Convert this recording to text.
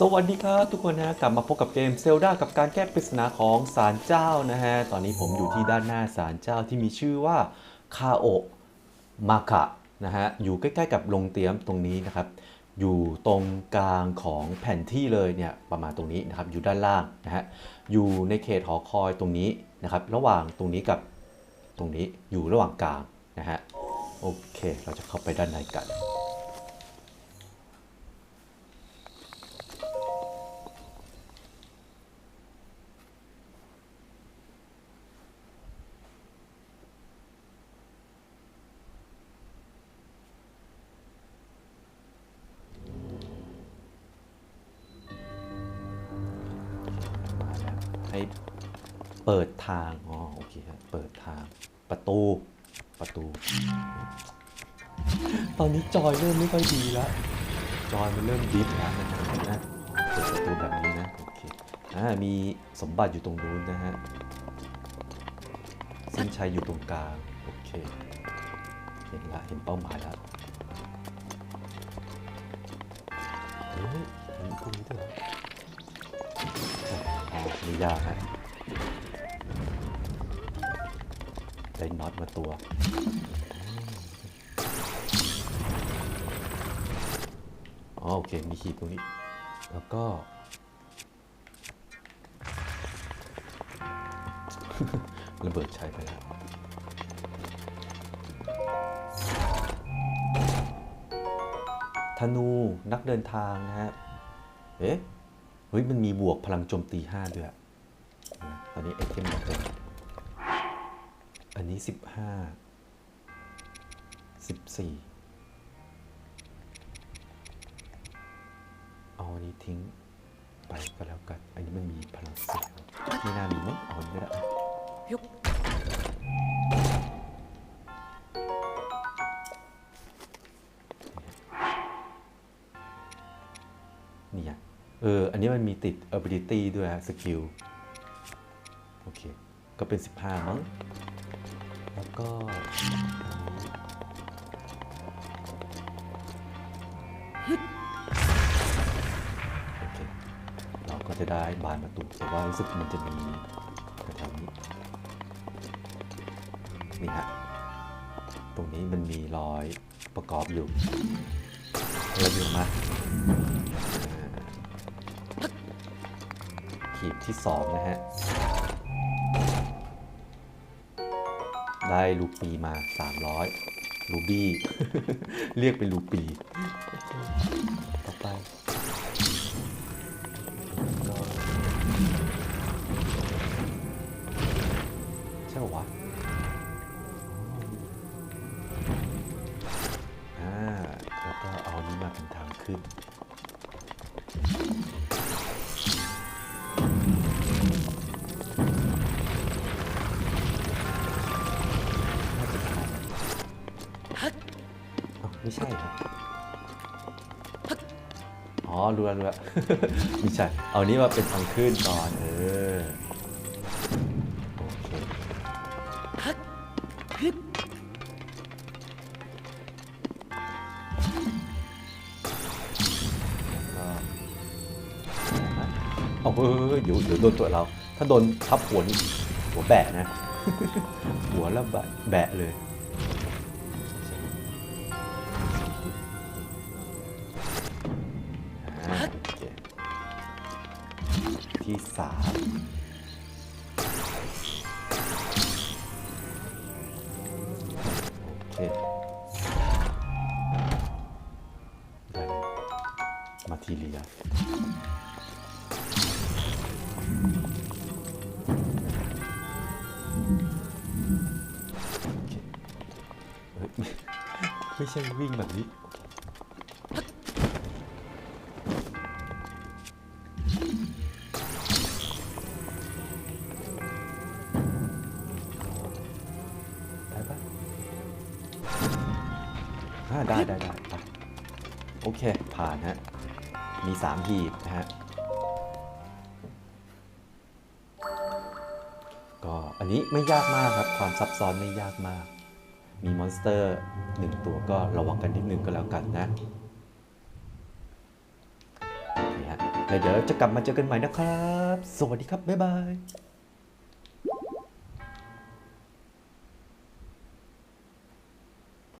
สวัสดีครับทุกคนนะกลับมาพบกับเกมเซลดากับการแก้ปริศนาของศาลเจ้านะฮะ ตอนนี้ผมอยู่ที่ด้านหน้าศาลเจ้าที่มีชื่อว่าคาโอะมาคะนะฮะ อยู่ใกล้ๆกับโรงเตรียมตรงนี้นะครับ อยู่ตรงกลางของแผนที่เลยเนี่ยประมาณตรงนี้นะครับ อยู่ด้านล่างนะฮะ อยู่ในเขตหอคอยตรงนี้นะครับ ระหว่างตรงนี้กับตรงนี้อยู่ระหว่างกลางนะฮะ โอเค เราจะเข้าไปด้านในกัน ให้เปิดทาง อ๋อ โอเคครับเปิดทาง ประตู ประตู ตอนนี้จอยเริ่มไม่ค่อยดีแล้ว จอยมันเริ่มดิฟแล้วนะครับนะเปิดประตูแบบนี้นะ โอเค อ่า มีสมบัติอยู่ตรงนู้นนะฮะเส้นชัยอยู่ตรงกลาง โอเค เห็นละ เห็นเป้าหมายแล้วเฮ้ยเห็นตรงนี้ด้วย เหรออ๋อไม่ยากฮะได้น็อตมาตัว อ๋อโอเค มีขีดตรงนี้ แล้วก็ ระเบิดใช้ไปแล้วธนูนักเดินทางนะฮะ เอ๊ะ เฮ้ยมันมีบวกพลังโจมตี 5 ด้วยตอนนี้ไอเทมหมดเลยอันนี้ 15 14 เอาอันนี้ทิ้งไปก็แล้วกัน อันนี้มันมีพลังเสียงไม่น่ามีมั้งเอาอันนี้ก็ได้ เออ อันนี้มันมีติด ability ด้วยฮะสกิลโอเค ก็เป็น 15 มั้ง แล้วก็ โอเค เราก็จะได้บานประตูแต่ว่ารู้สึกมันจะมีแถวนี้ นี่ฮะ ตรงนี้มันมีรอยประกอบอยู่เราดูมา ขีดที่สองนะฮะ ได้ลูปีมา 300 ลูบี้ เรียกเป็นลูปี ต่อไปก็ใช่หรอวะอ่าแล้วก็เอานี้มาเป็นทางขึ้น ไม่ใช่ครับ อ๋อรู้แล้วรู้แล้ว ไม่ใช่ เอานี้มาเป็นทางขึ้นก่อนเออโอเคฮึบก็เอาเฮ้ยเดี๋ยวเดี๋ยวโดนตัวเรา ถ้าโดนทับหัวนี่หัวแบะนะ หัวแล้วแบะแบะเลย ที่สามโอเค มาทีเรียโอเคเฮ้ยไม่ใช่วิ่งแบบนี้ ได้ได้ได้ไปโอเค ผ่านฮะ มีสามหีนะฮะ ก็อันนี้ไม่ยากมากครับ ความซับซ้อนไม่ยากมาก มีมอนสเตอร์หนึ่งตัวก็ระวังกันนิดนึงก็แล้วกันนะโอเคฮะแล้วเดี๋ยวจะกลับมาเจอกันใหม่นะครับ สวัสดีครับ บ๊ายบาย